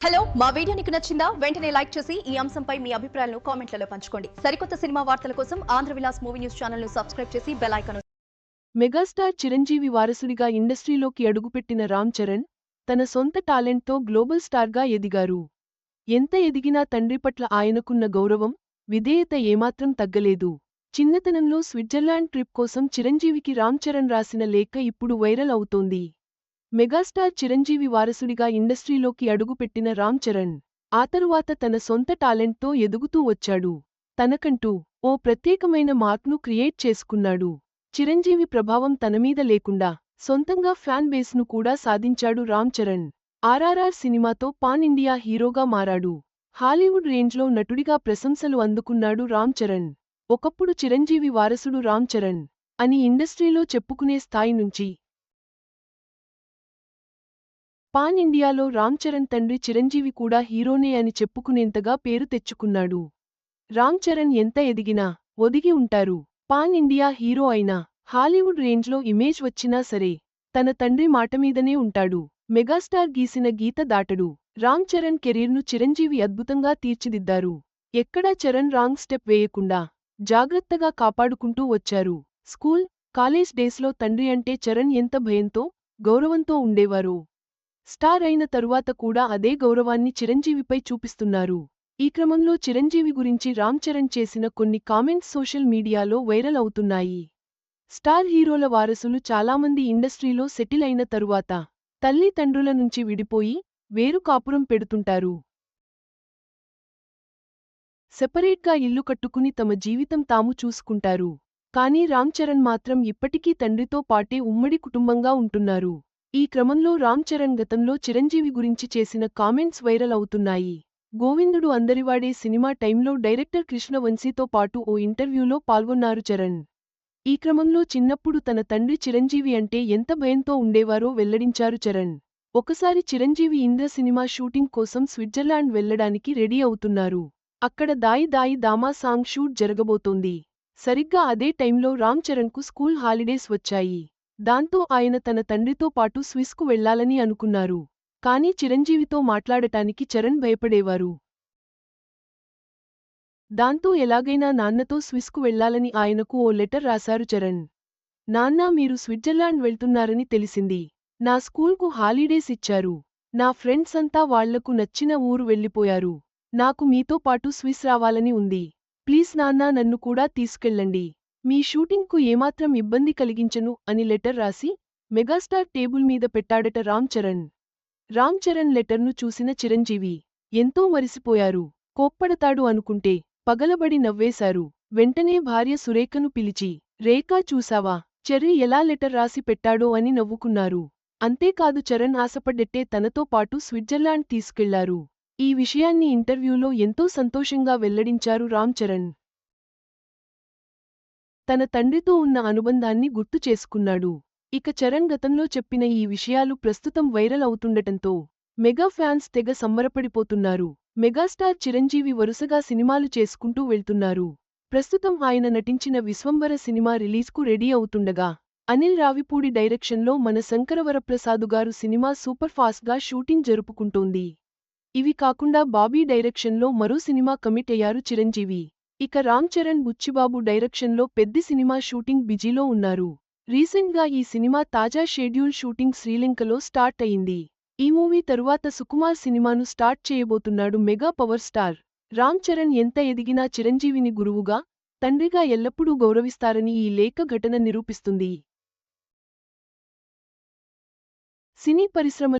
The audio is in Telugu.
హలో మా వీడియో నీకు నచ్చిందా? వెంటనే లైక్ చేసి ఈ అంశంపై మీ అభిప్రాయాలను కామెంట్లలో పంచుకోండి. సరికొత్త సినిమా వార్తల కోసం ఆంధ్ర విలాస్ మూవీ న్యూస్ ఛానల్ను సబ్స్క్రైబ్ చేసి బెల్ ఐకాన్ మెగాస్టార్ చిరంజీవి వారసుడిగా ఇండస్ట్రీలోకి అడుగుపెట్టిన రామ్ చరణ్ తన సొంత టాలెంట్తో గ్లోబల్ స్టార్గా ఎదిగారు. ఎంత ఎదిగినా తండ్రి పట్ల ఆయనకున్న గౌరవం విధేయత ఏమాత్రం తగ్గలేదు. చిన్నతనంలో స్విట్జర్లాండ్ ట్రిప్ కోసం చిరంజీవికి రామ్ చరణ్ రాసిన లేఖ ఇప్పుడు వైరల్ అవుతోంది. మెగాస్టార్ చిరంజీవి వారసుడిగా ఇండస్ట్రీలోకి అడుగుపెట్టిన రామ్ చరణ్ ఆ తరువాత తన సొంత టాలెంట్తో ఎదుగుతూ వచ్చాడు. తనకంటూ ఓ ప్రత్యేకమైన మార్క్ను క్రియేట్ చేసుకున్నాడు. చిరంజీవి ప్రభావం తనమీద లేకుండా సొంతంగా ఫ్యాన్ బేస్ను కూడా సాధించాడు రామ్ చరణ్. ఆర్ఆర్ఆర్ సినిమాతో పాన్ ఇండియా హీరోగా మారాడు. హాలీవుడ్ రేంజ్లో నటుడిగా ప్రశంసలు అందుకున్నాడు రామ్ చరణ్. ఒకప్పుడు చిరంజీవి వారసుడు రామ్ చరణ్ అని ఇండస్ట్రీలో చెప్పుకునే స్థాయి నుంచి పాన్ ఇండియాలో రామ్ చరణ్ తండ్రి చిరంజీవి కూడా హీరోనే అని చెప్పుకునేంతగా పేరు తెచ్చుకున్నాడు. రామ్ చరణ్ ఎంత ఎదిగినా ఒదిగి ఉంటారు. పాన్ ఇండియా హీరో అయినా హాలీవుడ్ రేంజ్లో ఇమేజ్ వచ్చినా సరే తన తండ్రి మాటమీదనే ఉంటాడు. మెగాస్టార్ గీసిన గీత దాటడు. రామ్ చరణ్ కెరీర్ను చిరంజీవి అద్భుతంగా తీర్చిదిద్దారు. ఎక్కడా చరణ్ రాంగ్ స్టెప్ వేయకుండా జాగ్రత్తగా కాపాడుకుంటూ వచ్చారు. స్కూల్ కాలేజ్ డేస్లో తండ్రి అంటే చరణ్ ఎంత భయంతో గౌరవంతో ఉండేవారు. స్టార్ అయిన తరువాత కూడా అదే గౌరవాన్ని చిరంజీవిపై చూపిస్తున్నారు. ఈ క్రమంలో చిరంజీవి గురించి రామ్ చరణ్ చేసిన కొన్ని కామెంట్స్ సోషల్ మీడియాలో వైరల్ అవుతున్నాయి. స్టార్ హీరోల వారసులు చాలామంది ఇండస్ట్రీలో సెటిల్ అయిన తరువాత తల్లి తండ్రుల నుంచి విడిపోయి వేరు కాపురం పెడుతుంటారు. సెపరేట్గా ఇల్లు కట్టుకుని తమ జీవితం తాము చూసుకుంటారు. కానీ రామ్ చరణ్ మాత్రం ఇప్పటికీ తండ్రితో పాటే ఉమ్మడి కుటుంబంగా ఉంటున్నారు. ఈ క్రమంలో రామ్ చరణ్ గతంలో చిరంజీవి గురించి చేసిన కామెంట్స్ వైరల్ అవుతున్నాయి. గోవిందుడు అందరివాడే సినిమా టైంలో డైరెక్టర్ కృష్ణవంశీతో పాటు ఓ ఇంటర్వ్యూలో పాల్గొన్నారు చరణ్. ఈ క్రమంలో చిన్నప్పుడు తన తండ్రి చిరంజీవి అంటే ఎంత భయంతో ఉండేవారో వెల్లడించారు చరణ్. ఒకసారి చిరంజీవి ఇంద్ర సినిమా షూటింగ్ కోసం స్విట్జర్లాండ్ వెళ్ళడానికి రెడీ అవుతున్నారు. అక్కడ దాయి దాయి దామా సాంగ్ షూట్ జరగబోతోంది. సరిగ్గా అదే టైంలో రామ్ చరణ్కు స్కూల్ హాలిడేస్ వచ్చాయి. దాంతో ఆయన తన తండ్రితో పాటు స్విస్కు వెళ్ళాలని అనుకున్నారు. కానీ చిరంజీవితో మాట్లాడటానికి చరణ్ భయపడేవారు. దాంతో ఎలాగైనా నాన్నతో స్విస్కు వెళ్ళాలని ఆయనకు ఓ లెటర్ రాశారు చరణ్. నాన్నా మీరు స్విట్జర్లాండ్ వెళ్తున్నారని తెలిసింది. నా స్కూల్కు హాలిడేస్ ఇచ్చారు. నా ఫ్రెండ్స్ అంతా వాళ్ళకు నచ్చిన ఊరు వెళ్ళిపోయారు. నాకు మీతో పాటు స్విస్ రావాలని ఉంది. ప్లీజ్ నాన్నా నన్ను కూడా తీసుకెళ్ళండి. మీ షూటింగ్కు ఏమాత్రం ఇబ్బంది కలిగించను అని లెటర్ రాసి మెగాస్టార్ టేబుల్ మీద పెట్టాడట రామ్ చరణ్. రామ్ చరణ్ లెటర్ను చూసిన చిరంజీవి ఎంతో మరిసిపోయారు కోప్పడతాడు అనుకుంటే పగలబడి నవ్వేశారు వెంటనే భార్య సురేఖను పిలిచి రేఖా చూసావా చెర్రీ ఎలా లెటర్ రాసి పెట్టాడో అని నవ్వుకున్నారు. అంతేకాదు చరణ్ ఆశపడ్డట్టే తనతో పాటు స్విట్జర్లాండ్ తీసుకెళ్ళారు. ఈ విషయాన్ని ఇంటర్వ్యూలో ఎంతో సంతోషంగా వెల్లడించారు రామ్ చరణ్. తన తండ్రితో ఉన్న అనుబంధాన్ని గుర్తు చేసుకున్నాడు. ఇక చరణ్ గతంలో చెప్పిన ఈ విషయాలు ప్రస్తుతం వైరల్ అవుతుండటంతో మెగా ఫ్యాన్స్ తెగ సంబరపడిపోతున్నారు. మెగాస్టార్ చిరంజీవి వరుసగా సినిమాలు చేసుకుంటూ వెళ్తున్నారు. ప్రస్తుతం ఆయన నటించిన విశ్వంబర సినిమా రిలీజ్కు రెడీ అవుతుండగా అనిల్ రావిపూడి డైరెక్షన్లో మన శంకరవరప్రసాదు గారు సినిమా సూపర్ ఫాస్ట్గా షూటింగ్ జరుపుకుంటోంది. ఇవి కాకుండా బాబీ డైరెక్షన్లో మరో సినిమా కమిట్ అయ్యారు చిరంజీవి. ఇక రామ్ చరణ్ బుచ్చిబాబు డైరెక్షన్లో పెద్ద సినిమా షూటింగ్ బిజీలో ఉన్నారు. రీసెంట్గా ఈ సినిమా తాజా షెడ్యూల్ షూటింగ్ శ్రీలంకలో స్టార్ట్ అయింది. ఈ మూవీ తరువాత సుకుమార్ సినిమాను స్టార్ట్ చేయబోతున్నాడు mega power star. Ram Charan ఎంత ఎదిగినా చిరంజీవిని గురువుగా తండ్రిగా ఎల్లప్పుడూ గౌరవిస్తారని ఈ లేఖ ఘటన నిరూపిస్తుంది. సినీ పరిశ్రమ